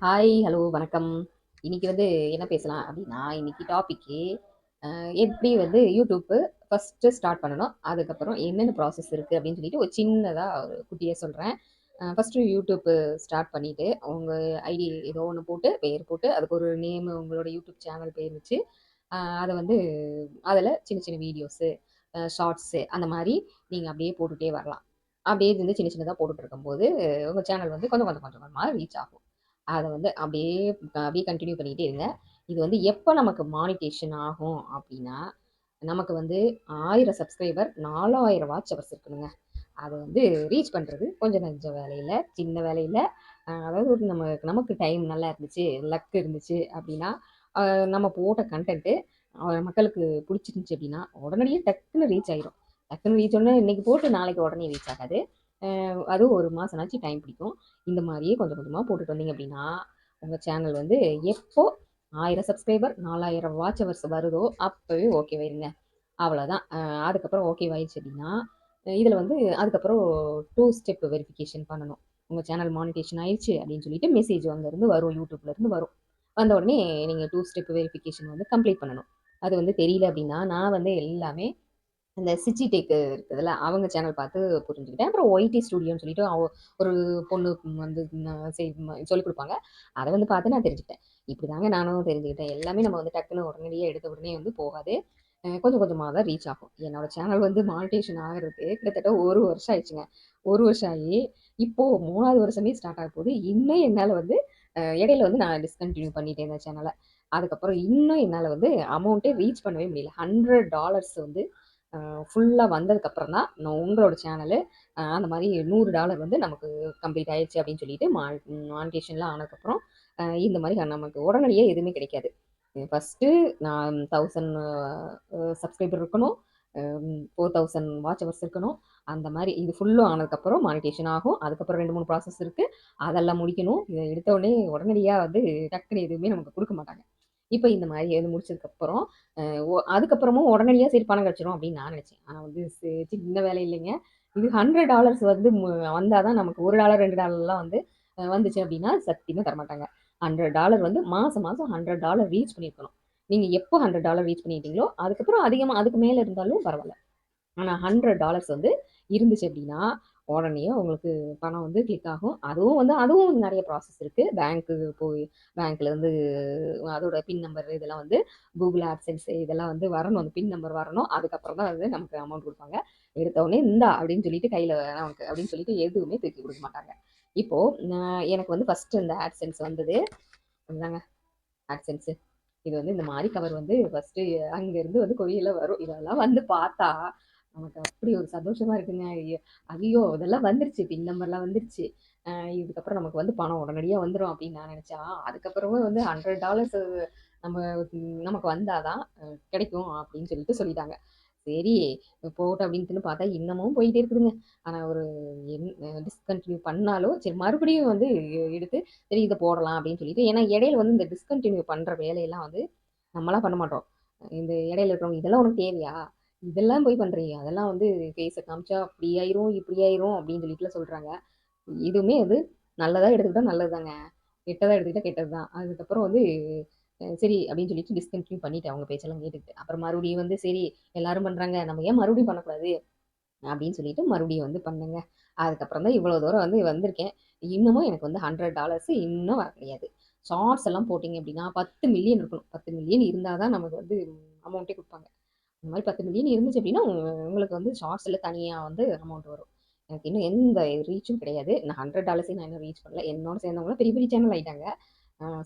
Hi, hello, வணக்கம். இன்னைக்கு வந்து என்ன பேசலாம் அப்படின்னா இன்னைக்கு டாபிக்கு எப்படி வந்து யூடியூப்பு ஃபஸ்ட்டு ஸ்டார்ட் பண்ணணும். அதுக்கப்புறம் என்னென்ன ப்ராசஸ் இருக்குது அப்படின்னு சொல்லிட்டு ஒரு சின்னதாக ஒரு குட்டியாக சொல்கிறேன் ஃபஸ்ட்டு யூடியூப்பு ஸ்டார்ட் பண்ணிவிட்டு உங்கள் ஐடி ஏதோ ஒன்று போட்டு, பேர் போட்டு, அதுக்கு ஒரு நேமு உங்களோட யூடியூப் சேனல் பேர் வச்சு, அதை வந்து அதில் சின்ன சின்ன வீடியோஸு, ஷார்ட்ஸு அந்த மாதிரி நீங்கள் அப்படியே போட்டுகிட்டே வரலாம். அப்படியே வந்து சின்ன சின்னதாக போட்டுட்டு இருக்கும்போது, உங்கள் சேனல் வந்து கொஞ்சம் கொஞ்சம் கொஞ்சம் கொஞ்சமாக ரீச் ஆகும். அதை வந்து அப்படியே அப்படியே கண்டினியூ பண்ணிக்கிட்டே இருங்க. இது வந்து எப்போ நமக்கு மானிட்டேஷன் ஆகும் அப்படின்னா நமக்கு வந்து ஆயிரம் சப்ஸ்கிரைபர் 4000 வாட்ச் அவர்ஸ் இருக்கணுங்க. அதை வந்து ரீச் பண்ணுறது கொஞ்சம் நஞ்ச வேலையில் சின்ன வேலையில் அதாவது ஒரு நம்ம நமக்கு டைம் நல்லா இருந்துச்சு, லக் இருந்துச்சு அப்படின்னா நம்ம போட்ட கன்டென்ட்டு மக்களுக்கு பிடிச்சிருந்துச்சி அப்படின்னா உடனடியே டக்குனு ரீச் ஆயிரும். டக்குனு ரீச் ஆனா இன்னைக்கு போட்டு நாளைக்கு உடனே ரீச் ஆகாது. அதுவும் 1 மாசம்னாச்சும் டைம் பிடிக்கும். இந்த மாதிரியே கொஞ்சம் கொஞ்சமாக போட்டுட்டு வந்தீங்க அப்படின்னா உங்கள் சேனல் வந்து எப்போ ஆயிரம் சப்ஸ்கிரைபர் 4000 வாட்ச் ஹவர்ஸ் வருதோ, அப்போவே ஓகே வைங்க. அவ்வளோதான். அதுக்கப்புறம் ஓகேவாயிடுச்சு அப்படின்னா இதில் வந்து அதுக்கப்புறம் டூ ஸ்டெப் வெரிஃபிகேஷன் பண்ணணும். உங்கள் சேனல் மானிட்டேஷன் ஆயிடுச்சு அப்படின்னு சொல்லிட்டு மெசேஜ் அங்கேருந்து வரும். யூடியூப்லேருந்து வரும். வந்த உடனே நீங்கள் டூ ஸ்டெப் வெரிஃபிகேஷன் வந்து கம்ப்ளீட் பண்ணணும். அது வந்து தெரியல அப்படின்னா நான் வந்து எல்லாமே இந்த சிச்சி டேக் இருக்குதுல்ல, அவங்க சேனல் பார்த்து புரிஞ்சுக்கிட்டேன். அப்புறம் ஒய்டி ஸ்டுடியோன்னு சொல்லிட்டு அவ ஒரு பொண்ணு வந்து செய் சொல்லிக் கொடுப்பாங்க அதை வந்து பார்த்து நான் தெரிஞ்சுக்கிட்டேன். இப்படி தாங்க நானும் தெரிஞ்சுக்கிட்டேன். எல்லாமே நம்ம வந்து டக்குன்னு உடனடியே எடுத்த உடனே வந்து போகாது. கொஞ்சம் கொஞ்சமாக தான் ரீச் ஆகும். என்னோட சேனல் வந்து மானிட்டேஷன் ஆகிறதுக்கு கிட்டத்தட்ட ஒரு வருஷம் ஆயிடுச்சுங்க. ஒரு வருஷம் ஆகி, இப்போது மூணாவது வருஷமே ஸ்டார்ட் ஆக போகுது. இன்னும் என்னால் வந்து இடையில வந்து நான் டிஸ்கண்டினியூ பண்ணிட்டேன் இந்த சேனலை அதுக்கப்புறம் இன்னும் என்னால் வந்து அமௌண்ட்டே ரீச் பண்ணவே முடியல. $100 வந்து ஃபுல்லாக வந்ததுக்கப்புறம் தான், நான் உங்களோட சேனலு அந்த மாதிரி நூறு டாலர் வந்து நமக்கு கம்ப்ளீட் ஆயிடுச்சு அப்படின்னு சொல்லிட்டு மா மானிட்டேஷன்லாம் ஆனதுக்கப்புறம், இந்த மாதிரி நமக்கு உடனடியே எதுவுமே கிடைக்காது. ஃபஸ்ட்டு நான் தௌசண்ட் சப்ஸ்கிரைபர் இருக்கணும். ஃபோர் தௌசண்ட் வாட்ச் ஹவர்ஸ் இருக்கணும். அந்த மாதிரி இது ஃபுல்லும் ஆனதுக்கப்புறம் மானிட்டேஷன் ஆகும். அதுக்கப்புறம் 2, 3 ப்ராசஸ் இருக்குது அதெல்லாம் முடிக்கணும். இதை எடுத்த உடனே வந்து டக்குன்னு எதுவுமே நமக்கு கொடுக்க மாட்டாங்க. இப்போ இந்த மாதிரி எழுதி முடிச்சதுக்கப்புறம், அதுக்கப்புறமும் உடனடியாக சரி பணம் கிடச்சிரும் அப்படின்னு நான் நினச்சேன் ஆனால் வந்து சின்ன வேலை இல்லைங்க. இது $100 வந்து வந்தால் தான் நமக்கு $1 $2லாம் வந்து வந்துச்சு அப்படின்னா சத்தியமா தரமாட்டாங்க. $100 வந்து மாதம் மாதம் ஹண்ட்ரட் டாலர் ரீச் பண்ணியிருக்கணும். நீங்கள் எப்போ $100 ரீச் பண்ணிட்டீங்களோ, அதுக்கப்புறம் அதிகமாக அதுக்கு மேலே இருந்தாலும் பரவாயில்ல ஆனால் ஹண்ட்ரட் டாலர்ஸ் வந்து இருந்துச்சு அப்படின்னா உடனே உங்களுக்கு பணம் வந்து கிளிக் ஆகும். அதுவும் வந்து அதுவும் நிறைய ப்ராசஸ் இருக்குது பேங்க்குக்கு போய் பேங்க்லேருந்து அதோட பின் நம்பர் இதெல்லாம் வந்து கூகுள் AdSense இதெல்லாம் வந்து வரணும். அந்த பின் நம்பர் வரணும். அதுக்கப்புறம் தான் வந்து நமக்கு அமௌண்ட் கொடுப்பாங்க எடுத்தவொடனே இந்தா அப்படின்னு சொல்லிட்டு கையில் நமக்கு அப்படின்னு சொல்லிட்டு எதுவுமே தூக்கி கொடுக்க மாட்டாங்க. இப்போது எனக்கு வந்து ஃபஸ்ட்டு இந்த ஆட்சன்ஸ் வந்தது. இந்தாங்க ஆட்சன்ஸு இது வந்து இந்த மாதிரி கவர் வந்து ஃபஸ்ட்டு அங்கேருந்து வந்து கொரியர்ல வரும். இதெல்லாம் வந்து பார்த்தா, நமக்கு அப்படி ஒரு சந்தோஷமா இருக்குங்க. ஐயோ! ஐயோ! இதெல்லாம் வந்துருச்சு. பின் நம்பர்லாம் வந்துருச்சு. இதுக்கப்புறம் நமக்கு வந்து பணம் உடனடியாக வந்துடும் அப்படின்னு நான் நினச்சா அதுக்கப்புறமும் வந்து $100 நம்ம நமக்கு வந்தாதான் கிடைக்கும் அப்படின்னு சொல்லிட்டு சொல்லிட்டாங்க. சரி போகட்டும் அப்படின்ட்டுன்னு பார்த்தா, இன்னமும் போயிட்டே இருக்குதுங்க. ஆனால் ஒரு என் டிஸ்கண்டினியூ பண்ணாலும், சரி மறுபடியும் வந்து எடுத்து சரி இதை போடலாம் அப்படின்னு சொல்லிட்டு ஏன்னா இடையில வந்து இந்த டிஸ்கண்டினியூ பண்ணுற வேலையெல்லாம் வந்து நம்மளாம் பண்ண மாட்டோம். இந்த இடையில இருக்கிறவங்க இதெல்லாம் உனக்கு தேவையா? இதெல்லாம் போய் பண்ணுறீங்க அதெல்லாம் வந்து ஃபேஸை காமிச்சா அப்படி ஆயிரும், இப்படி ஆயிரும் அப்படின்னு சொல்லிட்டுலாம் சொல்கிறாங்க எதுவுமே அது நல்லதாக எடுத்துக்கிட்டால் நல்லது தாங்க. கெட்டதாக எடுத்துக்கிட்டால் கெட்டது தான். அதுக்கப்புறம் வந்து சரி அப்படின்னு சொல்லிட்டு டிஸ்கன்டின்யூ பண்ணிவிட்டு அவங்க பேச்செல்லாம் கேட்டுக்கிட்டு. அப்புறம் மறுபடியும் வந்து சரி எல்லாரும் பண்ணுறாங்க நம்ம ஏன் மறுபடியும் பண்ணக்கூடாது? அப்படின்னு சொல்லிட்டு மறுபடியும் வந்து பண்ணேங்க. அதுக்கப்புறம் தான் இவ்வளோ தூரம் வந்து வந்திருக்கேன். இன்னமும் எனக்கு வந்து $100 இன்னும் வர கிடையாது. ஷார்ட்ஸ் எல்லாம் போட்டிங்க அப்படின்னா பத்து மில்லியன் இருக்கணும். 10 மில்லியன் இருந்தால் தான் நமக்கு வந்து அமௌண்ட்டே கொடுப்பாங்க இந்த மாதிரி பத்து மில்லியன் இருந்துச்சு அப்படின்னா உங்களுக்கு வந்து ஷார்ட்ஸில் தனியாக வந்து அமௌண்ட் வரும். எனக்கு இன்னும் எந்த ரீச்சும் கிடையாது. நான் $100 நான் இன்னும் ரீச் பண்ணல. என்னோட சேர்ந்தவங்களும் பெரிய பெரிய சேனல் ஆயிட்டாங்க.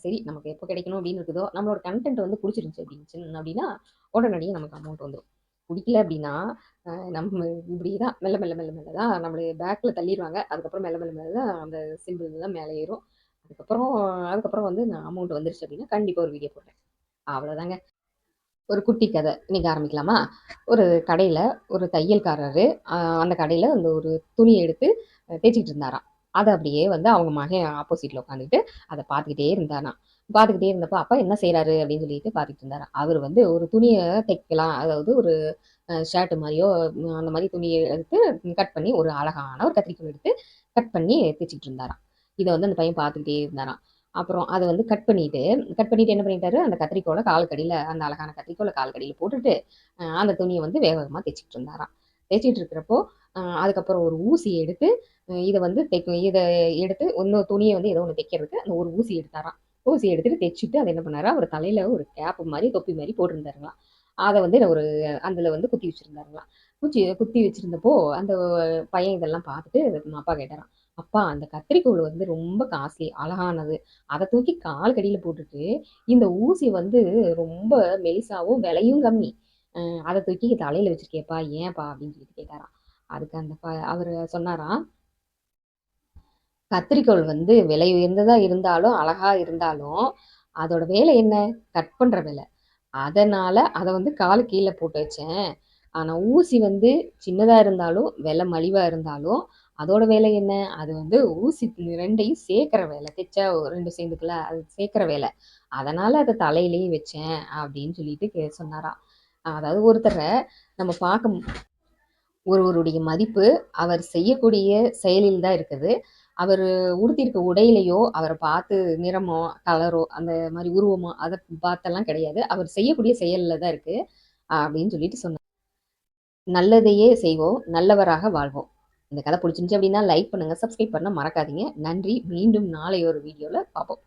சரி நமக்கு எப்போ கிடைக்கணும் அப்படின்னு இருக்குதோ, நம்மளோட கன்டென்ட் வந்து புடிச்சிருந்துச்சு அப்படின்னு அப்படின்னா உடனடியே நமக்கு அமௌண்ட் வந்துடும் பிடிக்கல அப்படின்னா நம்ம இப்படி தான் மெல்ல மெல்ல மெல்ல மெல்ல தான் நம்மள பேக்கில் தள்ளிடுவாங்க அதுக்கப்புறம் மெல்ல மெல்ல மெல்ல தான் அந்த சிம்பிள்லாம் மேலே ஏறும். அதுக்கப்புறம் அதுக்கப்புறம் வந்து நான் அமௌண்ட் வந்துருச்சு அப்படின்னா கண்டிப்பாக ஒரு வீடியோ போடுறேன். அவ்வளோதாங்க. ஒரு குட்டி கதை. இன்னைக்கு ஆரம்பிக்கலாமா? ஒரு கடையில் ஒரு தையல்காரரு, அந்த கடையில் அந்த ஒரு துணியை எடுத்து தைச்சிக்கிட்டு இருந்தாராம். அதை அப்படியே வந்து அவங்க மகன் ஆப்போசிட்ல உட்காந்துக்கிட்டு அதை பார்த்துக்கிட்டே இருந்தாராம். பார்த்துக்கிட்டே இருந்தப்ப, அப்பா என்ன செய்கிறாரு அப்படின்னு சொல்லிட்டு பார்த்துக்கிட்டு இருந்தாராம். அவர் வந்து ஒரு துணியை தைக்கலாம். அதாவது ஒரு ஷர்ட் மாதிரியோ அந்த மாதிரி துணியை எடுத்து கட் பண்ணி ஒரு அழகான ஒரு கத்திரிக்கோள் எடுத்து கட் பண்ணி தைச்சிக்கிட்டு இருந்தாராம். இதை வந்து அந்த பையன் பார்த்துக்கிட்டே இருந்தாராம். அப்புறம் அதை வந்து கட் பண்ணிட்டு கட் பண்ணிட்டு என்ன பண்ணிட்டாரு, அந்த கத்திரிக்கோலை கால்கடியில் அந்த அழகான கத்திரிக்கோலை கால்கடியில் போட்டுட்டு, அந்த துணியை வந்து வேக வேகமா தச்சுக்கிட்டு இருந்தாராம். தைச்சிட்டு இருக்கிறப்போ, அதுக்கப்புறம் ஒரு ஊசி எடுத்து, இதை வந்து தைக்கும் இதை எடுத்து இன்னொரு துணியை வந்து ஏதோ ஒன்று தைக்கிறதுக்கு அந்த ஒரு ஊசி எடுத்தாராம். ஊசி எடுத்துட்டு தைச்சிட்டு அதை என்ன பண்ணாரா, அவர் தலையில ஒரு கேப் மாதிரி தொப்பி மாதிரி போட்டிருந்தாருங்களாம். அதை வந்து ஒரு அதில் வந்து குத்தி வச்சிருந்தாருங்களாம். குச்சி குத்தி வச்சிருந்தப்போ, அந்த பையன் இதெல்லாம் பார்த்துட்டு அப்பா கேட்டாரான் "அப்பா அந்த கத்திரிக்கோல் வந்து ரொம்ப காஸ்ட்லி, அழகானது. அதை தூக்கி காலுக்கடியில போட்டுட்டு, இந்த ஊசி வந்து ரொம்ப மெலிசாவும், விலையும் கம்மி. அஹ் அதை தூக்கி தலையில வச்சிருக்கேப்பா ஏன்ப்பா?" அப்படின்னு சொல்லிட்டு கேட்டாராம். அதுக்கு அந்த அவர் அவரு சொன்னாராம், கத்திரிக்கோள் வந்து விலை உயர்ந்ததா இருந்தாலும், அழகா இருந்தாலும், அதோட வேலை என்ன? கட் பண்ற வேலை. அதனால அத வந்து காலுக்கு கீழே போட்டு வச்சேன். ஆனா ஊசி வந்து சின்னதா இருந்தாலும், விலை மலிவா இருந்தாலும், அதோட வேலை என்ன? அது வந்து ஊசி ரெண்டையும் சேர்க்குற வேலை. தைச்சா ரெண்டும் சேர்ந்துக்கல அது சேர்க்குற வேலை. அதனால் அதை தலையிலேயே வச்சேன்." அப்படின்னு சொல்லிட்டு கே சொன்னாராம். அதாவது ஒருத்தரை நம்ம பார்க்க ஒருவருடைய மதிப்பு அவர் செய்யக்கூடிய செயலில் தான் இருக்குது. அவர் உடுத்தியிருக்க உடையிலையோ அவரை பார்த்து நிறமோ, கலரோ, அந்த மாதிரி உருவமோ, அதை பார்த்தெல்லாம் கிடையாது. அவர் செய்யக்கூடிய செயல்ல தான் இருக்குது அப்படின்னு சொல்லிட்டு சொன்னார். நல்லதையே செய்வோம், நல்லவராக வாழ்வோம். இந்த கதை பிடிச்சிருந்துச்சு அப்படின்னா லைக் பண்ணுங்க, சப்ஸ்கிரைப் பண்ண மறக்காதீங்க. நன்றி. மீண்டும் நாளை ஒரு வீடியோல பார்ப்போம்.